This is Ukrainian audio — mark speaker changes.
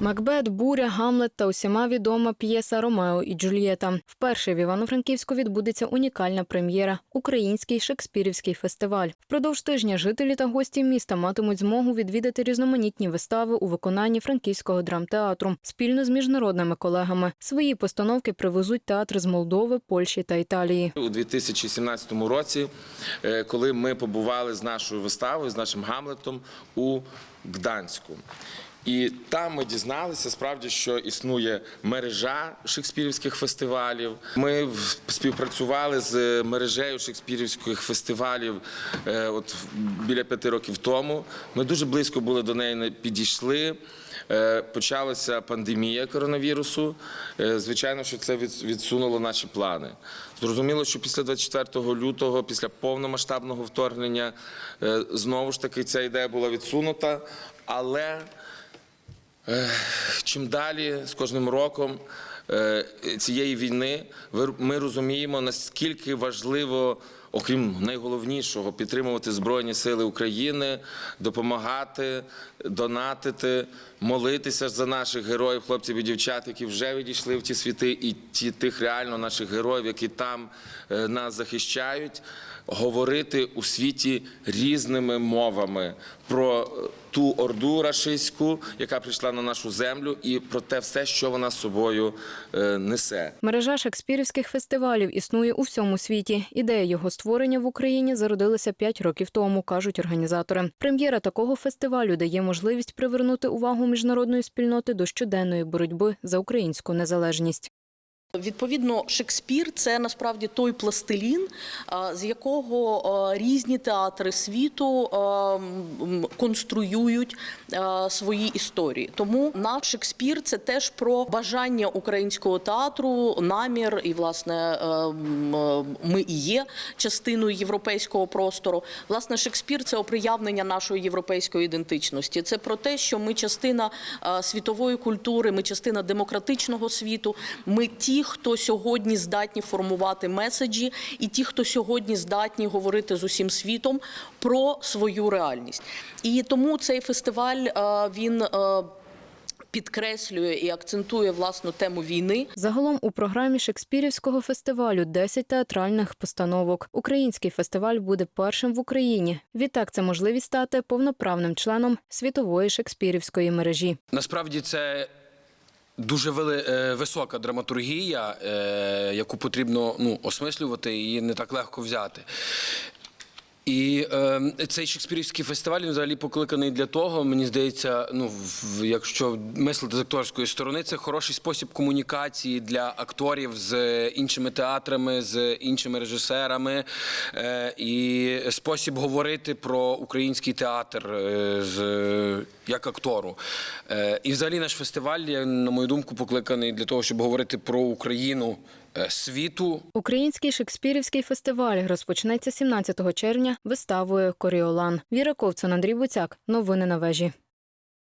Speaker 1: Макбет, Буря, Гамлет та усіма відома п'єса Ромео і Джульєта. Вперше в Івано-Франківську відбудеться унікальна прем'єра Український шекспірівський фестиваль. Впродовж тижня жителі та гості міста матимуть змогу відвідати різноманітні вистави у виконанні франківського драмтеатру спільно з міжнародними колегами. Свої постановки привезуть театри з Молдови, Польщі та Італії.
Speaker 2: У 2017 році, е, коли ми побували з нашою виставою, з нашим Гамлетом у Гданську. І там ми дізналися справді, що існує мережа шекспірівських фестивалів. Ми співпрацювали з мережею шекспірівських фестивалів е, от біля п'яти років тому. Ми дуже близько були до неї не підійшли. Е, Почалася пандемія коронавірусу. Е, Звичайно, що це відсунуло наші плани. Зрозуміло, що після 24 лютого, після повномасштабного вторгнення, знову ж таки ця ідея була відсунута, але чим далі з кожним роком е, цієї війни ми розуміємо, наскільки важливо. Окрім найголовнішого, підтримувати Збройні Сили України, допомагати, донатити, молитися за наших героїв, хлопців і дівчат, які вже відійшли в ті світи, і ті тих реально наших героїв, які там е, нас захищають, говорити у світі різними мовами про е, ту орду рашистську, яка прийшла на нашу землю, і про те все, що вона собою е, несе.
Speaker 1: Мережа шекспірівських фестивалів існує у всьому світі. Ідея його створення в Україні зародилися 5 років тому, кажуть організатори. Прем'єра такого фестивалю дає можливість привернути увагу міжнародної спільноти до щоденної боротьби за українську незалежність.
Speaker 3: Відповідно, Шекспір це насправді той пластилін, з якого різні театри світу конструюють свої історії. Тому наш Шекспір це теж про бажання українського театру, намір, і власне е, е, ми і є частиною європейського простору. Власне, Шекспір це оприявнення нашої європейської ідентичності. Це про те, що ми частина е, світової культури, ми частина демократичного світу. Ми ті, хто сьогодні здатні формувати меседжі, і ті, хто сьогодні здатні говорити з усім світом про свою реальність. І тому цей фестиваль е, він. е, Підкреслює і акцентує власну тему війни.
Speaker 1: Загалом у програмі Шекспірівського фестивалю 10 театральних постановок. Український фестиваль буде першим в Україні. Відтак це можливість стати повноправним членом світової шекспірівської мережі.
Speaker 4: Насправді це дуже вели, е, висока драматургія, е, яку потрібно ну, осмислювати, її не так легко взяти. І е, цей шекспірівський фестиваль він взагалі покликаний для того, мені здається, ну якщо мислити з акторської сторони, це хороший спосіб комунікації для акторів з іншими театрами, з іншими режисерами, е, і спосіб говорити про український театр е, з, як актору. Е, і взагалі наш фестиваль, на мою думку, покликаний для того, щоб говорити про Україну е, світу,
Speaker 1: Український шекспірівський фестиваль розпочнеться 17 червня виставою Коріолан. Віра Ковцун, Андрій Буцяк. Новини на вежі.